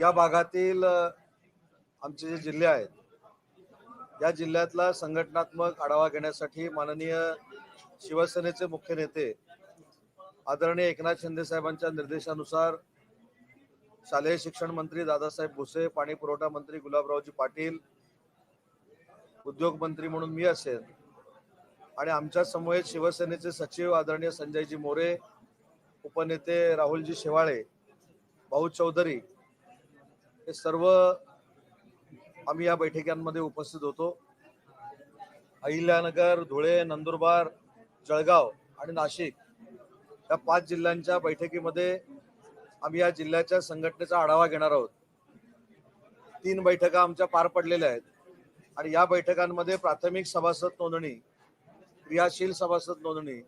या भागातील आमचे जे जिल्हे आहेत या जिल्ह्यातला संघटनात्मक आढावा घेण्यासाठी माननीय शिवसेनेचे मुख्य नेते आदरणीय एकनाथ शिंदे साहेबांच्या निर्देशानुसार शालेय शिक्षण मंत्री दादासाहेब भुसे पाणी पुरवठा मंत्री गुलाबरावजी पाटील उद्योग मंत्री म्हणून मी असेल आणि आमच्या समवेत शिवसेनेचे सचिव आदरणीय संजयजी मोरे उपनेते राहुलजी शेवाळे भाऊ चौधरी हे सर्व आम्ही या बैठकांमध्ये उपस्थित होतो. अहिल्यानगर धुळे नंदुरबार जळगाव आणि नाशिक या पाच जिल्ह्यांच्या बैठकीमध्ये आम्ही या जिल्ह्याच्या संघटनेचा आढावा घेणार आहोत. तीन बैठका आमच्या पार पडलेल्या आहेत आणि या बैठकांमध्ये प्राथमिक सभासद नोंदणी क्रियाशील सभासद नोंदणी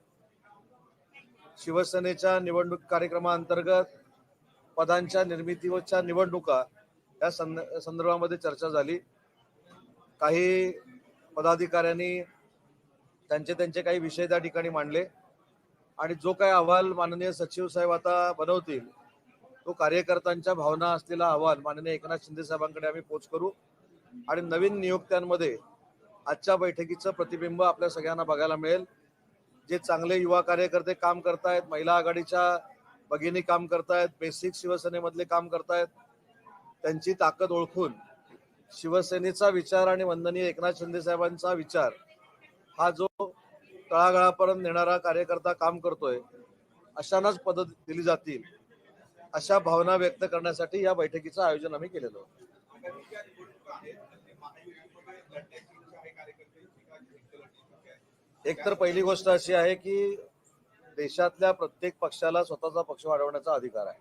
शिवसेनेच्या निवडणूक कार्यक्रमाअंतर्गत पदांच्या निर्मितीच्या निवडणुका या संदर्भामध्ये चर्चा झाली. काही पदाधिकाऱ्यांनी त्यांचे त्यांचे काही विषय त्या ठिकाणी मांडले. आणि जो काही अहवाल माननीय सचिव साहेब आता बनवतील तो कार्यकर्त्यांच्या भावना असलेला अहवाल माननीय एकनाथ शिंदे साहेबांकडे आम्ही पोच करू. आणि नवीन नियुक्त्यांमध्ये आजच्या बैठकीचं प्रतिबिंब आपल्या सगळ्यांना बघायला मिळेल. जे चांगले युवा कार्यकर्ते काम करतायत महिला आघाडीच्या भगिनी काम करतायत बेसिक शिवसेनेमधले काम करतायत त्यांची ताकद ओळखून शिवसेनेचा विचार आणि वंदनीय एकनाथ शिंदे साहेबांचा विचार हा जो तळागाळापर्यंत नेणारा कार्यकर्ता काम करतोय अशांनाच पद दिली जातील अशा भावना व्यक्त करण्यासाठी या बैठकीचं आयोजन आम्ही केलेलं होतं. एक तर पहिली गोष्ट अशी आहे की देशातल्या प्रत्येक पक्षाला स्वतःचा पक्ष वाढवण्याचा अधिकार आहे.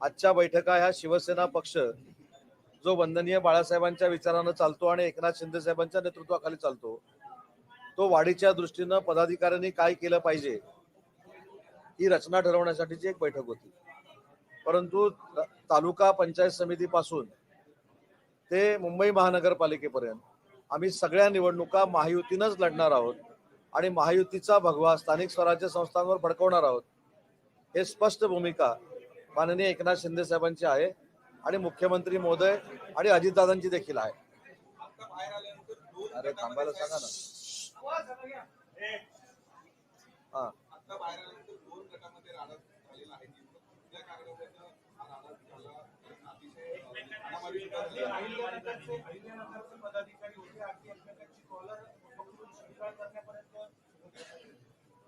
आजच्या बैठका ह्या शिवसेना पक्ष जो वंदनीय बाळासाहेबांच्या विचारानं चालतो आणि एकनाथ शिंदे साहेबांच्या नेतृत्वाखाली चालतो तो वाढीच्या दृष्टीनं पदाधिकाऱ्यांनी काय केलं पाहिजे ही रचना ठरवण्यासाठीची एक बैठक होती. परंतु तालुका पंचायत समितीपासून ते मुंबई महानगरपालिकेपर्यंत आम्ही सगळ्या निवडणुका महायुतीनंच लढणार आहोत आणि महायुतीचा भगवा स्थानिक स्वराज्य संस्थांवर भडकवणार आहोत हे स्पष्ट भूमिका माननीय एकनाथ शिंदे साहेबांची आहे आणि मुख्यमंत्री महोदय आणि अजितदादांची देखील आहे. अरे थांबायला सांगा ना. हा.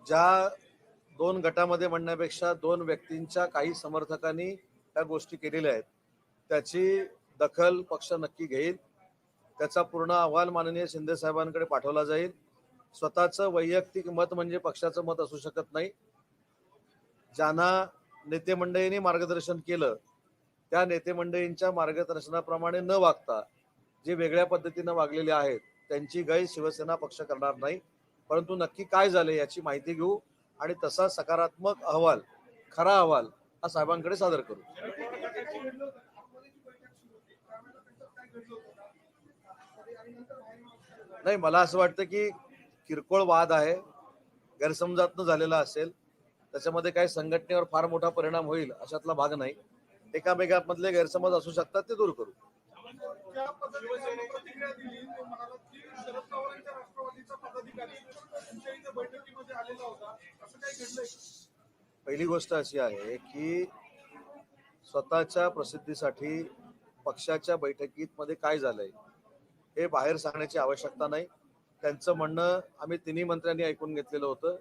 ज्या दोन गटामध्ये म्हणण्यापेक्षा दोन व्यक्तींच्या काही समर्थकांनी त्या गोष्टी केलेल्या आहेत. त्याची दखल पक्ष नक्की घेईल. त्याचा पूर्ण अहवाल माननीय शिंदे साहेबांकडे पाठवला जाईल. स्वतःचं वैयक्तिक मत म्हणजे पक्षाचं मत असू शकत नाही. ज्यांना नेते मंडळींनी मार्गदर्शन केलं त्या नेते मंडळींच्या मार्गदर्शनाप्रमाणे न वागता जे वेगळ्या पद्धतीनं वागलेले आहेत त्यांची गै शिवसेना पक्ष करणार नाही. परंतु नक्की काय झाले याची माहिती घेऊ. आणि तसा सकारात्मक अहवाल खरा अहवाल हा साहेबांकडे सादर करू. नाही मला असं वाटतं की किरकोळ वाद आहे गैरसमजातनं झालेला असेल त्याच्यामध्ये काही संघटनेवर फार मोठा परिणाम होईल अशातला भाग नाही. एकामेकांमधले गैरसमज असू शकतात ते दूर करू. शरद पवारांच्या राष्ट्रवादीचा पदाधिकारी तुमच्या इथे बैठकीमध्ये आलेला होता. असं काही घडलंय पहिली गोष्ट अशी आहे की स्वतःच्या प्रसिद्धीसाठी पक्षाच्या बैठकीत मध्ये काय झालंय हे बाहेर सांगण्याची आवश्यकता नाही. त्यांचं म्हणणं आम्ही तिन्ही मंत्र्यांनी ऐकून घेतलेलं होतं.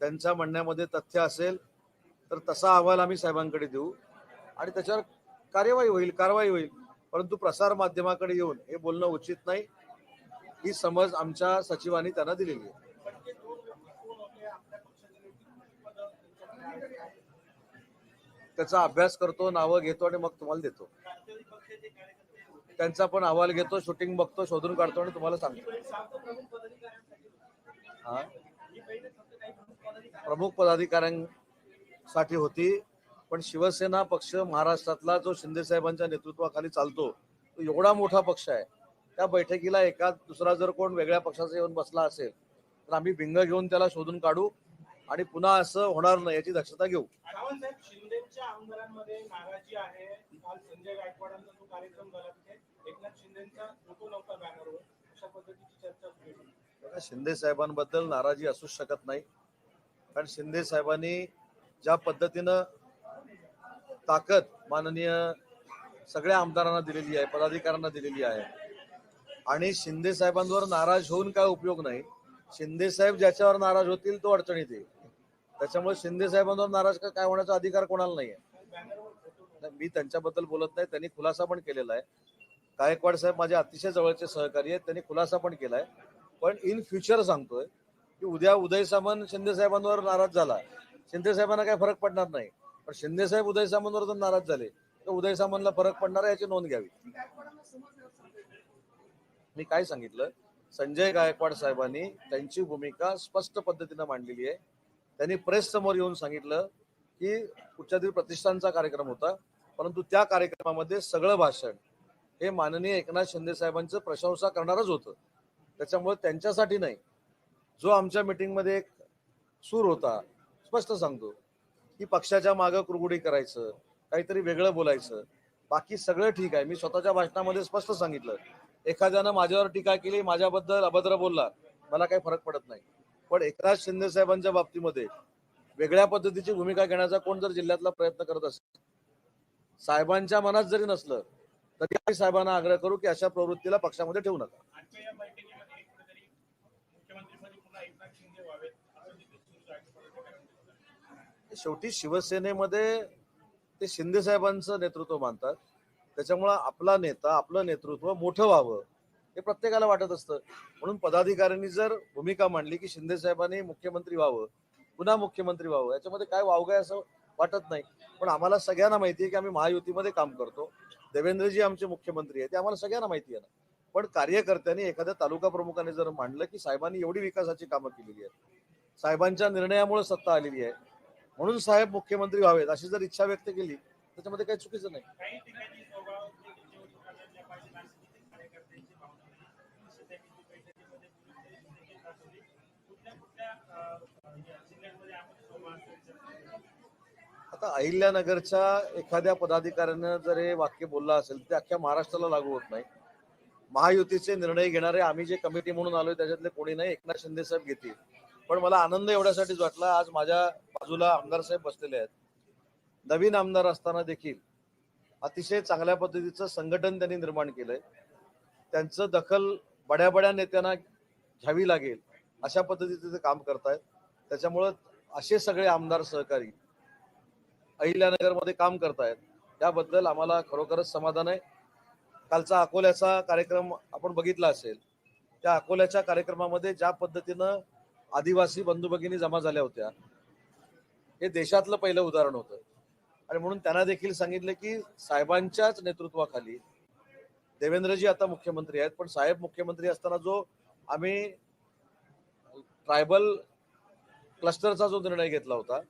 त्यांच्या म्हणण्यामध्ये तथ्य असेल तर तसा अहवाल आम्ही साहेबांकडे देऊ आणि त्याच्यावर कार्यवाही होईल कारवाई होईल. परंतु प्रसार माध्यमाकडे येऊन हे बोलणं उचित नाही. ही समज आमच्या सचिवांनी त्यांना दिलेली आहे. त्याचा अभ्यास करतो नावं घेतो आणि मग तुम्हाला देतो. त्यांचा पण अहवाल घेतो शूटिंग बघतो शोधून काढतो आणि तुम्हाला सांगतो. हा? प्रमुख पदाधिकाऱ्यांसाठी होती पण शिवसेना पक्ष महाराष्ट्रातला जो शिंदे साहेबांच्या नेतृत्वाखाली चालतो तो एवढा मोठा पक्ष आहे. त्या बैठकीला एका दुसरा जर कोण वेगळ्या पक्षाचा येऊन बसला असेल तर आम्ही भिंग घेऊन त्याला शोधून काढू आणि पुन्हा असं होणार नाही याची दक्षता घेऊ. सावंत साहेब शिंदेच्या आमदारांमध्ये नाराजी आहे. काल संजय गायकवाडांचा जो कार्यक्रम झाला तिथे एकनाथ शिंदेचा फोटो नव्हता बॅनरवर अशा पद्धतीची चर्चा सुरू आहे. बघा, शिंदे साहेबांबद्दल नाराजी असूच शकत नाही. कारण शिंदे साहेबांनी ज्या पद्धतीनं ताकद माननीय सगळ्या आमदारांना दिलेली आहे पदाधिकाऱ्यांना दिलेली आहे आणि शिंदे साहेबांवर नाराज होऊन काय उपयोग नाही. शिंदे साहेब ज्याच्यावर नाराज होतील तो अडचणीत येईल. त्याच्यामुळे शिंदे साहेबांवर नाराज काय होण्याचा अधिकार कोणाला नाही आहे मी त्यांच्याबद्दल बोलत नाही. त्यांनी खुलासा पण केलेला आहे. गायकवाड साहेब माझे अतिशय जवळचे सहकारी आहेत. त्यांनी खुलासा पण केलाय. पण इन फ्युचर सांगतोय की उद्या उदय सामंत शिंदे साहेबांवर नाराज झाला शिंदे साहेबांना काय फरक पडणार नाही. पण शिंदे साहेब उदय सामंतवर जर नाराज झाले तर उदय सामंतला फरक पडणार आहे याची नोंद घ्यावी. मी काय सांगितलं? संजय गायकवाड साहेबांनी त्यांची भूमिका स्पष्ट पद्धतीनं मांडलेली आहे. त्यांनी प्रेस समोर येऊन सांगितलं की उच्चाधिक प्रतिष्ठानचा कार्यक्रम होता परंतु त्या कार्यक्रमामध्ये सगळं भाषण हे माननीय एकनाथ शिंदे साहेबांचं प्रशंसा करणारच होतं. त्याच्यामुळे त्यांच्यासाठी नाही जो आमच्या मिटिंगमध्ये एक सूर होता स्पष्ट सांगतो की पक्षाच्या मागं कुरगुडी करायचं काहीतरी वेगळं बोलायचं बाकी सगळं ठीक आहे. मी स्वतःच्या भाषणामध्ये स्पष्ट सांगितलं. एखाद्यानं माझ्यावर टीका केली माझ्याबद्दल अभद्र बोलला मला काही फरक पडत नाही. पण एकनाथ शिंदे साहेबांच्या बाबतीमध्ये वेगळ्या पद्धतीची भूमिका घेण्याचा कोण जर जिल्ह्यातला प्रयत्न करत असेल साहेबांच्या मनात जरी नसलं तरी आम्ही साहेबांना आग्रह करू की अशा प्रवृत्तीला पक्षामध्ये ठेवू नका. शेवटी शिवसेनेमध्ये ते शिंदे साहेबांचं नेतृत्व मानतात. त्याच्यामुळं आपला नेता आपलं नेतृत्व मोठं व्हावं हे प्रत्येकाला वाटत असतं. म्हणून पदाधिकाऱ्यांनी जर भूमिका मांडली की शिंदे साहेबांनी मुख्यमंत्री व्हावं पुन्हा मुख्यमंत्री व्हावं याच्यामध्ये काय वावगाय आहे असं वाटत नाही. पण आम्हाला सगळ्यांना माहिती आहे की आम्ही महायुतीमध्ये काम करतो. देवेंद्रजी आमचे मुख्यमंत्री आहेत ते आम्हाला सगळ्यांना माहिती आहे ना. पण कार्यकर्त्यांनी एखाद्या तालुका प्रमुखाने जर मांडलं की साहेबांनी एवढी विकासाची कामं केलेली आहेत. साहेबांच्या निर्णयामुळे सत्ता आलेली आहे. म्हणून साहेब मुख्यमंत्री व्हावेत अशी जर इच्छा व्यक्त केली त्याच्यामध्ये काही चुकीचं नाही काही ठिकाणी स्वभाव त्यांच्यावरती प्रकारच्या पाहिजे नाशिक कार्यकर्त्यांची भावना होती. असं त्यांनी बैठकीमध्ये बोलून देखील दाखवली. कुठल्या कुठल्या अं, या जिल्ह्यांमध्ये आपण संवाद चर्चा आता अहिल्यानगरच्या एखाद्या पदाधिकाऱ्यानं जर हे वाक्य बोललं असेल ते अख्ख्या महाराष्ट्राला लागू होत नाही. महायुतीचे निर्णय घेणारे आम्ही जे कमिटी म्हणून आलोय त्याच्यातले कोणी नाही एकनाथ शिंदे साहेब घेतील. पण मला आनंद एवढ्यासाठीच वाटला आज माझ्या बाजूला आमदार साहेब बसलेले आहेत. नवीन आमदार असताना देखील अतिशय चांगल्या पद्धतीचं संघटन त्यांनी निर्माण केलंय. त्यांचं दखल बड्या बड्या नेत्यांना घ्यावी लागेल. अशा पद्धतीचं ते काम करतायत. त्याच्यामुळं असे सगळे आमदार सहकारी अहिल्यानगरमध्ये काम करतायत. त्याबद्दल आम्हाला खरोखरच समाधान आहे. कालचा अकोल्याचा कार्यक्रम आपण बघितला असेल त्या अकोल्याच्या कार्यक्रमामध्ये ज्या पद्धतीनं आदिवासी बंधू भगिनी जमा झाल्या होत्या हे देशातलं पहिलं उदाहरण होतं. आणि म्हणून त्यांना देखील सांगितलं की साहेबांच्याच नेतृत्वाखाली देवेंद्रजी आता मुख्यमंत्री आहेत पण साहेब मुख्यमंत्री असताना जो आम्ही ट्रायबल क्लस्टरचा जो निर्णय घेतला होता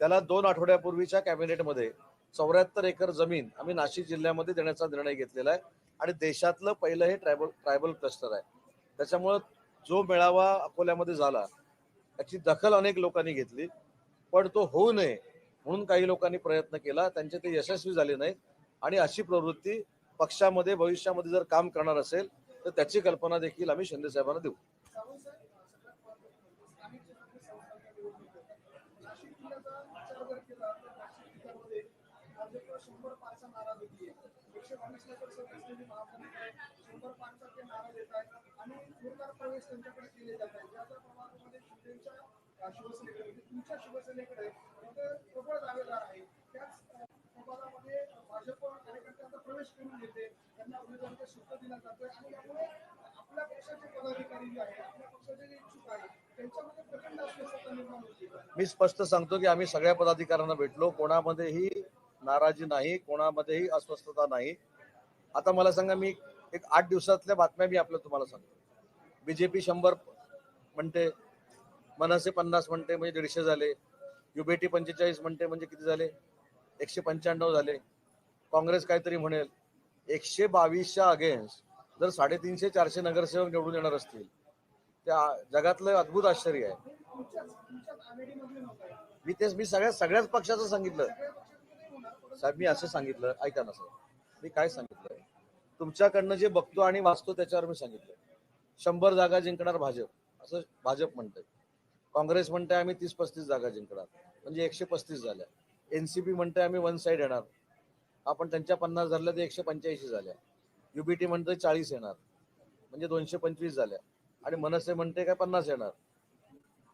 त्याला दोन आठवड्यापूर्वीच्या कॅबिनेटमध्ये चौऱ्याहत्तर एकर जमीन आम्ही नाशिक जिल्ह्यामध्ये देण्याचा निर्णय घेतलेला आहे आणि देशातलं पहिलं हे ट्रायबल ट्रायबल क्लस्टर आहे. त्याच्यामुळं जो मेळावा अकोल्यामध्ये झाला त्याची दखल अनेक लोकांनी घेतली पण तो होऊ नये म्हणून काही लोकांनी प्रयत्न केला. त्यांचे ते यशस्वी झाले नाहीत आणि अशी प्रवृत्ती पक्षामध्ये भविष्यामध्ये जर काम करणार असेल तर त्याची कल्पना देखील आम्ही शिंदे साहेबांना देऊ. शंभर नारा एकशे महापालिका शंभर ते नारा देत आहेत आणि जोरदार प्रवेश त्यांच्याकडे केले जात ज्या ज्या प्रभागामध्ये शिवसेनेकडे म्हणजे तुमच्या शिवसेनेकडे प्रबळ दावेदार आहे त्याच प्रभागामध्ये भाजप कार्यकर्त्यांचा प्रवेश करून घेते त्यांना उमेदवारीचा दिला जातोय आणि यामुळे आपल्या पक्षाचे पदाधिकारी जे आपल्या पक्षाचे जे इच्छुक त्यांच्यामध्ये प्रचंड अस्वस्थता निर्माण होते मी स्पष्ट सांगतो की आम्ही सगळ्या पदाधिकाऱ्यांना भेटलो. कोणामध्येही नाराजी नाही कोणामध्येही अस्वस्थता नाही. आता मला सांगा मी एक आठ दिवसातल्या बातम्या मी आपल्या तुम्हाला सांगतो. बीजेपी शंभर म्हणते मनसे पन्नास म्हणते म्हणजे दीडशे झाले. युबेटी पंचेचाळीस म्हणते म्हणजे किती झाले? एकशे पंच्याण्णव झाले. काँग्रेस काहीतरी म्हणेल एकशे बावीसच्या अगेन्स्ट जर साडेतीनशे चारशे नगरसेवक निवडून येणार असतील त्या जगातलं अद्भुत आश्चर्य आहे. मी तेच मी सगळ्या सगळ्याच पक्षाचं सांगितलं. साहेब मी असं सांगितलं ऐका ना साहेब. मी काय सांगितलं तुमच्याकडनं जे बघतो आणि वाचतो त्याच्यावर मी सांगितलं शंभर जागा जिंकणार भाजप असं भाजप म्हणतंय. काँग्रेस म्हणतंय आम्ही तीस पस्तीस जागा जिंकणार म्हणजे एकशे पस्तीस झाल्या. एनसीपी म्हणतंय आम्ही वन साईड येणार. आपण त्यांच्या पन्नास धरल्या तर एकशे पंच्याऐंशी झाल्या. युबीटी म्हणतंय चाळीस येणार म्हणजे दोनशे पंचवीस झाल्या. आणि मनसे म्हणते काय पन्नास येणार.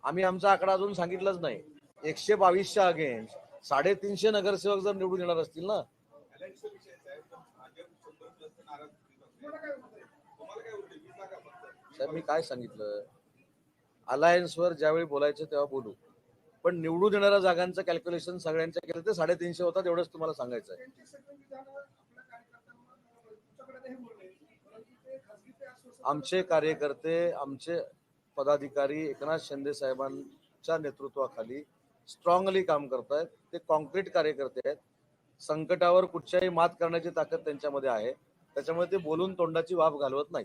आम्ही आमचा आकडा अजून सांगितलाच नाही. एकशे बावीसच्या अगेन्स्ट साडेतीनशे नगरसेवक जर निवडून येणार असतील ना. साहेब मी काय सांगितलं? अलायन्सवर ज्यावेळी बोलायचं तेव्हा बोलू. पण निवडून येणाऱ्या जागांचं कॅल्क्युलेशन सगळ्यांच्या केलं ते साडेतीनशे होतात एवढंच तुम्हाला सांगायचं आहे. आमचे कार्यकर्ते आमचे पदाधिकारी एकनाथ शिंदे साहेबांच्या नेतृत्वाखाली स्ट्रॉंगली काम करतायत. ते कॉन्क्रीट कार्यकर्ते आहेत. संकटावर कुठच्याही मात करण्याची ताकद त्यांच्यामध्ये आहे. त्याच्यामुळे ते बोलून तोंडाची वाफ घालवत नाही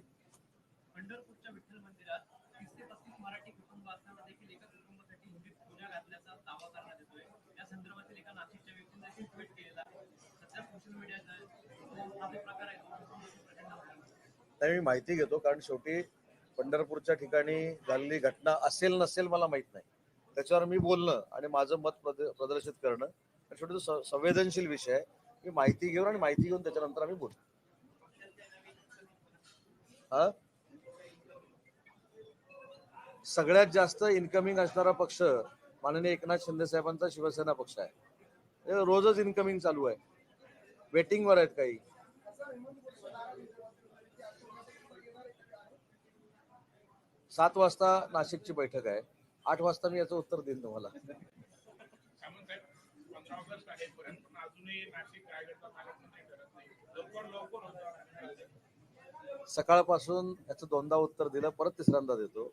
हा मी माहिती घेतो. कारण शेवटी पंढरपूरच्या ठिकाणी झालेली घटना असेल नसेल मला माहीत नाही. त्याच्यावर मी बोलणं आणि माझं मत प्रद- प्रदर्शित करणं हा शेवटी तो संवेदनशील विषय आहे. मी माहिती घेऊन आणि माहिती घेऊन त्याच्यानंतर आम्ही बोलू. हा? सगळ्यात जास्त इन्कमिंग असणारा पक्ष माननीय एकनाथ शिंदे साहेबांचा शिवसेना पक्ष आहे. रोजच इन्कमिंग चालू आहे. वेटिंगवर आहेत काही. सात वाजता नाशिकची बैठक आहे. आठ वाजता मी याचं उत्तर देईन तुम्हाला. सकाळपासून याचं दोनदा उत्तर दिलं परत तिसऱ्यांदा देतो.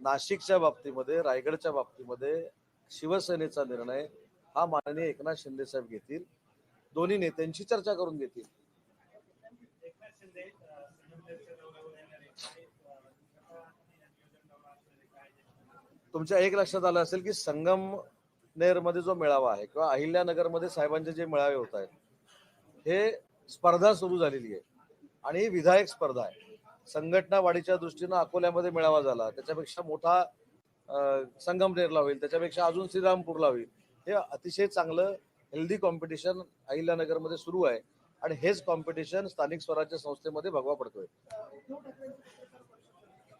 नाशिकच्या बाबतीमध्ये रायगडच्या बाबतीमध्ये शिवसेनेचा निर्णय हा माननीय एकनाथ शिंदे साहेब घेतील. दोन्ही नेत्यांशी चर्चा करून घेतील एकनाथ शिंदे अं, संगमनेरच्या दौऱ्यावर येणार आहे. काही, अं, स्वतः या नियोजन दौरा असलेले काय जे- तुमच्या एक लक्षात आलं असेल की संगमनेरमध्ये जो मेळावा आहे किंवा अहिल्यानगरमध्ये साहेबांचे जे मेळावे होत आहेत हे स्पर्धा सुरू झालेली आहे. आणि ही विधायक स्पर्धा आहे. संघटना वाढीच्या दृष्टीनं अकोल्यामध्ये मेळावा झाला. त्याच्यापेक्षा मोठा संगमनेरला होईल. त्याच्यापेक्षा अजून श्रीरामपूरला होईल. हे अतिशय चांगलं हेल्दी कॉम्पिटिशन अहिल्यानगरमध्ये सुरू आहे. आणि हेच कॉम्पिटिशन स्थानिक स्वराज्य संस्थेमध्ये भगवा पडतोय उद्धव ठाकरेंचं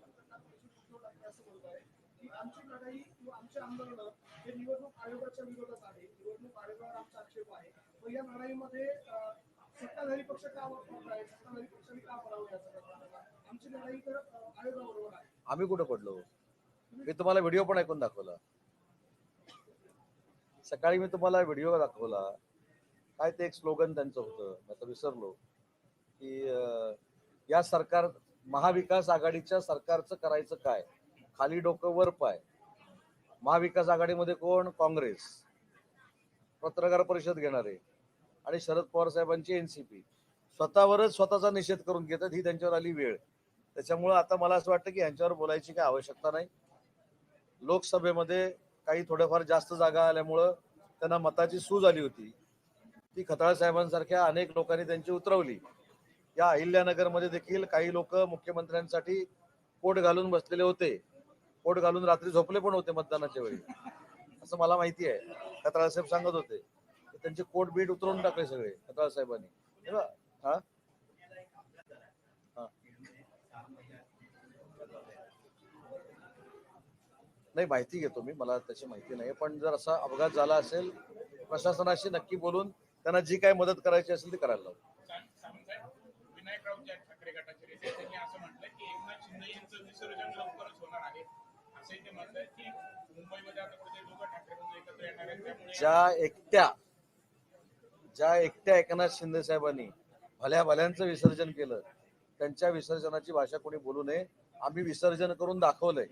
पत्रकार परिषद उद्धव ठाकरे असं बोलत आहे की आमची लढाई किंवा आमचे आंदोलन हे निवडणूक आयोगाच्या विरोधात आहे. निवडणूक आयोगावर आमचा आक्षेप आहे. व या लढाईमध्ये सत्ताधारी पक्ष का वापरत आहे? सत्ताधारी पक्षाने का करावं याचा आमची लढाई तर आयोगाबरोबर आहे. आम्ही कुठं पडलो? मी तुम्हाला व्हिडिओ पण ऐकून दाखवला. सकाळी मी तुम्हाला व्हिडिओ दाखवला. काय ते एक स्लोगन त्यांचं होतं. मी आता विसरलो. की या सरकार महाविकास आघाडीच्या सरकारचं करायचं काय? खाली डोकं वर पाय. महाविकास आघाडीमध्ये कोण? काँग्रेस. पत्रकार परिषद घेणारे आणि शरद पवार साहेबांची एनसीपी स्वतःवरच स्वतःचा निषेध करून घेतात ही त्यांच्यावर आली वेळ. त्याच्यामुळं आता मला असं वाटतं की यांच्यावर बोलायची काही आवश्यकता नाही. लोकसभेमध्ये काही थोड्याफार जास्त जागा आल्यामुळं त्यांना मताची सूज आली होती. ती खताळ साहेबांसारख्या अनेक लोकांनी त्यांची उतरवली. या अहिल्यानगरमध्ये देखील काही लोक मुख्यमंत्र्यांसाठी पोट घालून बसलेले होते. पोट घालून रात्री झोपले पण होते मतदानाच्या वेळी. असं मला माहिती आहे. खताळ साहेब सांगत होते त्यांचे कोट बीट उतरून टाकले सगळे खतराळ साहेबांनी हा? हा. नाही माहिती घेतो मी मला त्याची माहिती नाही पण जर असा अपघात झाला असेल प्रशासनाशी नक्की बोलून त्यांना जी काय मदत करायची असेल ती करायला लावू. विनायकराव ठाकरे गटाचे असं म्हटलं की एकनाथ शिंदे यांचं विसर्जन लवकरच होणार आहे. ज्या एकट्या ज्या एकट्या एकनाथ शिंदे साहेबांनी भल्या भल्यांचं विसर्जन केलं त्यांच्या विसर्जनाची भाषा कोणी बोलू नये आम्ही विसर्जन करून दाखवलंय.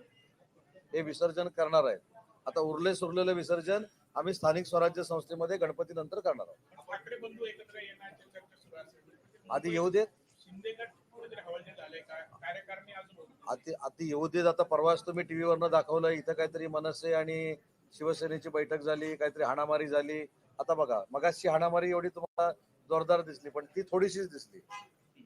हे विसर्जन करणार आहेत. आता उरले सुरलेलं विसर्जन आम्ही स्थानिक स्वराज्य संस्थेमध्ये गणपती नंतर करणार आहोत. आधी येऊ देत. आता आता येऊ देत आता परवाच तुम्ही टीव्हीवरनं दाखवलं इथं काहीतरी मनसे आणि शिवसेनेची बैठक झाली काहीतरी हाणामारी झाली. आता बघा मगाशी हाणामारी एवढी तुम्हाला जोरदार दिसली पण ती थोडीशीच दिसली.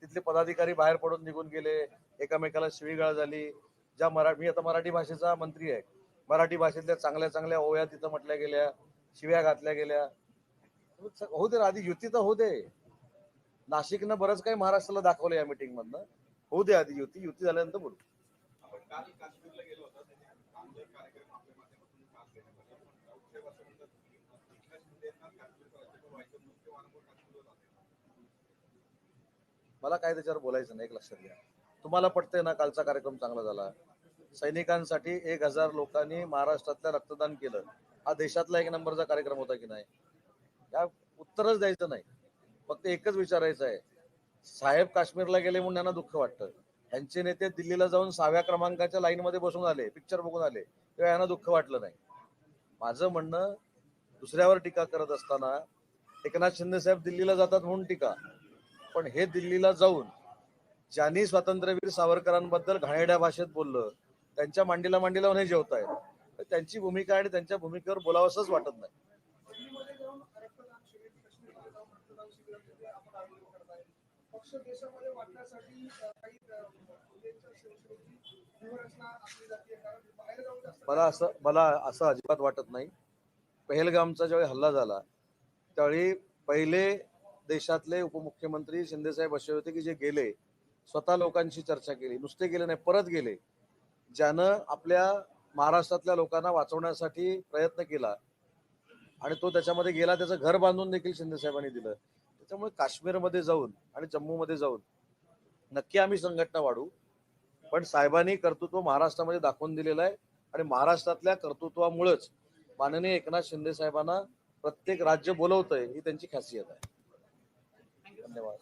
तिथले पदाधिकारी बाहेर पडून निघून गेले एकामेकाला शिवीगाळ झाली. ज्या मरा मी आता मराठी भाषेचा मंत्री आहे. मराठी भाषेतल्या चांगल्या चांगल्या ओव्या तिथं म्हटल्या गेल्या शिव्या घातल्या गेल्या. होऊ दे आधी युती तर होऊ दे. नाशिकनं बरंच काही महाराष्ट्राला दाखवलं या मिटिंग मधनं. होऊ दे आधी युती युती झाल्यानंतर बोलू. मला काय त्याच्यावर बोलायचं नाही एक लक्षात घ्या. तुम्हाला पटतंय ना कालचा कार्यक्रम चांगला झाला? सैनिकांसाठी एक हजार लोकांनी महाराष्ट्रातल्या रक्तदान केलं. हा देशातला एक नंबरचा कार्यक्रम होता की नाही? या उत्तरच द्यायचं नाही. फक्त एकच विचारायचं आहे. साहेब काश्मीरला गेले म्हणून त्यांना दुःख वाटतं. ह्यांचे नेते दिल्लीला जाऊन सहाव्या क्रमांकाच्या लाईनमध्ये बसून आले पिक्चर बघून आले. तेव्हा यांना दुःख वाटलं नाही. माझं म्हणणं दुसऱ्यावर टीका करत असताना एकनाथ शिंदे साहेब दिल्लीला जातात म्हणून टीका. पण हे दिल्लीला जाऊन ज्यांनी स्वातंत्र्यवीर सावरकरांबद्दल घाणेड्या भाषेत बोललं त्यांच्या मांडीला मांडीला हे जेवतायत. तर त्यांची भूमिका आणि त्यांच्या भूमिकेवर बोलावंसंच वाटत नाही दिल्लीमध्ये जाऊन रक्तदान शिबिर काश्मीरमध्ये जाऊन रक्तदान शिबिराचे आपण आयोजन करताय पक्ष देशामध्ये वाटण्यासाठी काही मला असं मला असं अजिबात वाटत नाही. पहलगामचा ज्यावेळी हल्ला झाला त्यावेळी पहिले देशातले उपमुख्यमंत्री शिंदेसाहेब असे होते की जे गेले स्वतः लोकांशी चर्चा केली नुसते गेले नाही परत गेले. ज्यानं आपल्या महाराष्ट्रातल्या लोकांना वाचवण्यासाठी प्रयत्न केला आणि तो त्याच्यामध्ये गेला त्याचं घर बांधून देखील शिंदेसाहेबांनी दिलं. त्याच्यामुळे काश्मीरमध्ये जाऊन आणि जम्मूमध्ये जाऊन नक्की आम्ही संघटना वाढू पण साहेबांनी कर्तृत्व महाराष्ट्रामध्ये दाखवून दिलेलं आहे आणि महाराष्ट्रातल्या कर्तृत्वामुळेच माननीय एकनाथ शिंदे साहेबांना प्रत्येक राज्य बोलवतंय ही त्यांची खासियत आहे. धन्यवाद.